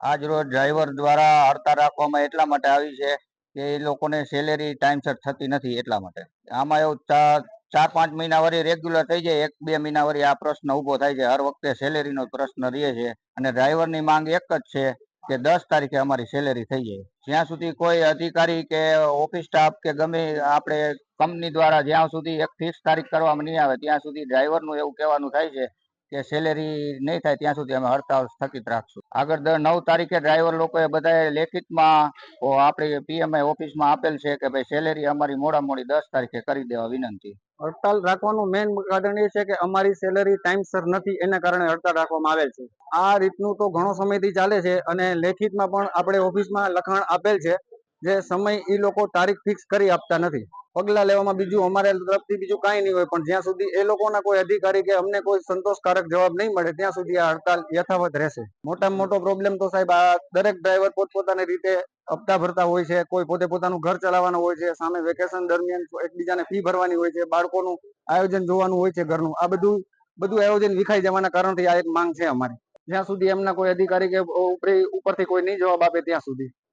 આજ રોજ ડ્રાઈવર દ્વારા હડતાળ રાખવામાં એટલા માટે આવી છે કે એ લોકોને સેલેરી ટાઈમસર થતી નથી એટલા માટે. આમાં એવું ચાર પાંચ મહિના વરી રેગ્યુલર થઈ જાય, એક બે મહિના વરી આ પ્રશ્ન ઊભો થાય છે. હર વખતે સેલેરીનો પ્રશ્ન રહે છે અને ડ્રાઈવરની માંગ એક જ છે કે દસ તારીખે અમારી સેલેરી થઈ જાય. જ્યાં સુધી કોઈ અધિકારી કે ઓફિસ સ્ટાફ કે ગમે આપણે કંપની દ્વારા જ્યાં સુધી એક ફિક્સ તારીખ કરવામાં નહીં આવે, ત્યાં સુધી ડ્રાઈવરનું એવું કહેવાનું થાય છે કે સેલેરી નહીં થાય ત્યાં સુધી અમે હડતાળ સ્થગિત રાખશું. આગળ દર નવ તારીખે ડ્રાઈવર લોકોએ બધાએ લેખિતમાં આપણી પીએમઆઈ ઓફિસમાં આપેલ છે કે ભાઈ સેલેરી અમારી મોડા મોડી દસ તારીખે કરી દેવા વિનંતી. હડતાલ રાખવાનું મેઇન કારણ એ છે કે અમારી સેલેરી ટાઈમસર નથી, એના કારણે હડતાલ રાખવામાં આવેલ છે. આ રીતનું તો ઘણો સમયથી ચાલે છે અને લેખિતમાં પણ આપણે ઓફિસમાં લખાણ આપેલ છે, જે સમય એ લોકો તારીખ ફિક્સ કરી આપતા નથી. પગલાં લેવામાં બીજું અમારે તરફથી બીજું કાંઈ નહીં હોય, પણ જ્યાં સુધી એ લોકોના કોઈ અધિકારી કે અમને કોઈ સંતોષકારક જવાબ નહીં મળે, ત્યાં સુધી આ હડતાલ યથાવત રહેશે. મોટામાં મોટો પ્રોબ્લેમ તો સાહેબ આ દરેક ડ્રાઈવર પોતપોતાની રીતે હપ્તા ભરતા હોય છે, કોઈ પોતે પોતાનું ઘર ચલાવવાનું હોય છે, સામે વેકેશન દરમિયાન એકબીજાને ફી ભરવાની હોય છે, બાળકોનું આયોજન જોવાનું હોય છે ઘરનું. આ બધું બધું આયોજન વિખાઈ જવાના કારણથી આ એક માંગ છે અમારી. જ્યાં સુધી એમના કોઈ અધિકારી કે ઉપરી ઉપરથી કોઈ નહીં જવાબ આપે ત્યાં સુધી.